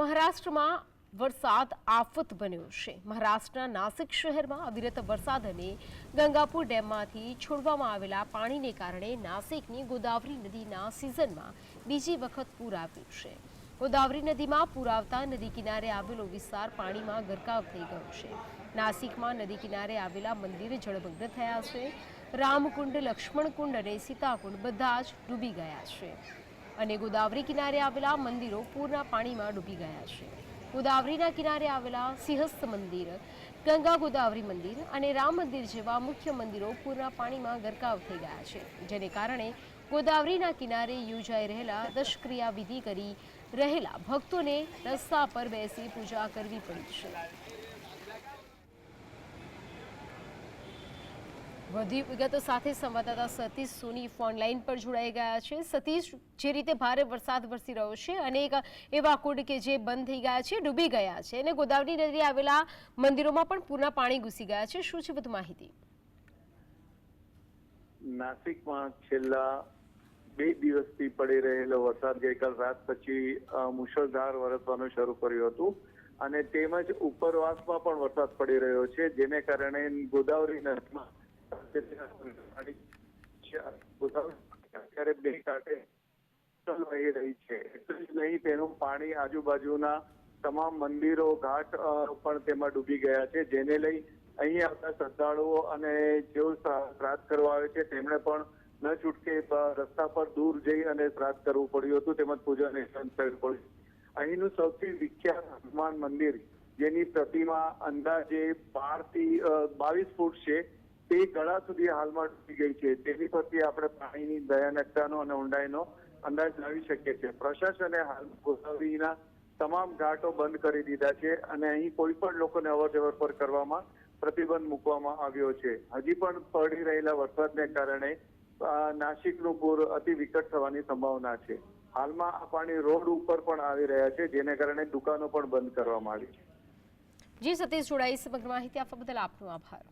મહારાષ્ટ્રમાં વરસાદ આફત બન્યો છે. મહારાષ્ટ્રના નાસિક શહેરમાં અવિરત વરસાદ અને ગંગાપુર ડેમમાંથી છોડવામાં આવેલા પાણીને કારણે નાસિકની ગોદાવરી નદીના સિઝનમાં બીજી વખત પૂર આવ્યું છે. ગોદાવરી નદીમાં પૂર આવતા નદી કિનારે આવેલો વિસ્તાર પાણીમાં ગરકાવ થઈ ગયો છે. નાસિકમાં નદી કિનારે આવેલા મંદિર જળમગ્ન થયા છે. રામકુંડ, લક્ષ્મણકુંડ અને સીતાકુંડ બધા જ ડૂબી ગયા છે. અને ગોદાવરી કિનારે આવેલા મંદિરો પૂરના પાણીમાં ડૂબી ગયા છે. ગોદાવરીના કિનારે આવેલા સિંહસ્થ મંદિર, ગંગા ગોદાવરી મંદિર અને રામ મંદિર જેવા મુખ્ય મંદિરો પૂરના પાણીમાં ગરકાવ થઈ ગયા છે. જેને કારણે ગોદાવરીના કિનારે યોજાઈ રહેલા દશક્રિયા વિધિ કરી રહેલા ભક્તોને રસ્તા પર બેસી પૂજા કરવી પડી છે. વધુ વિગતો સાથે સંવાદદાતા સતીશ સોની ફોનલાઈન પર જોડાઈ ગયા છે. સતીશ, જે રીતે ભારે વરસાદ વરસી રહ્યો છે અનેક એવા કુંડ કે જે બંધ થઈ ગયા છે, ડૂબી ગયા છે અને ગોદાવરી નદી આવેલા મંદિરોમાં પણ પૂરના પાણી ઘૂસી ગયા છે. શું છે વધુ માહિતી? નાસિકમાં છેલ્લા બે દિવસથી પડી રહેલો વરસાદ ગઈકાલ રાત પછી મુશળધાર વરસવાનું શરૂ કર્યું હતું અને તેમજ ઉપરવાસમાં પણ વરસાદ પડી રહ્યો છે. જેને કારણે ગોદાવરી નદીમાં અત્યારે બે કાંઠે વહી રહી છે એટલું જ નહીં તેનું પાણી આજુબાજુના તમામ મંદિરો ઘાટ પણ તેમાં ડૂબી ગયા છે જેને લઈ અહીં આવતા શ્રદ્ધાળુઓ અને જેઓ શ્રાદ્ધ કરવા આવે છે તેમણે પણ ન છૂટકે રસ્તા પર દૂર જઈ અને શ્રાદ્ધ કરવું પડ્યું હતું તેમજ પૂજા નિષ્ઠાન કરવું પડ્યું અહીંનું સૌથી વિખ્યાત હનુમાન મંદિર, જેની પ્રતિમા અંદાજે બારથી બાવીસ ફૂટ છે. તે ગળા સુધી હાલમાં ડૂબી ગઈ છે. તેની પરથી આપણે પાણીની દયાનકતાનો અને ઊંડાઈનો અંદાજ લાવી શકીએ છીએ. પ્રશાસને હાલ ગોદાવરીના તમામ ઘાટો બંધ કરી દીધા છે અને અહીં કોઈ પણ લોકોને અવર પર કરવામાં પ્રતિબંધ મૂકવામાં આવ્યો છે. હજી પણ પડી રહેલા વરસાદને કારણે નાસિકનું પૂર અતિ વિકટ થવાની સંભાવના છે. હાલમાં આ પાણી રોડ ઉપર પણ આવી રહ્યા છે, જેને કારણે દુકાનો પણ બંધ કરવામાં આવી છે. જી સતીશ જોડાઈ સમગ્ર માહિતી આપવા બદલ આપનો આભાર.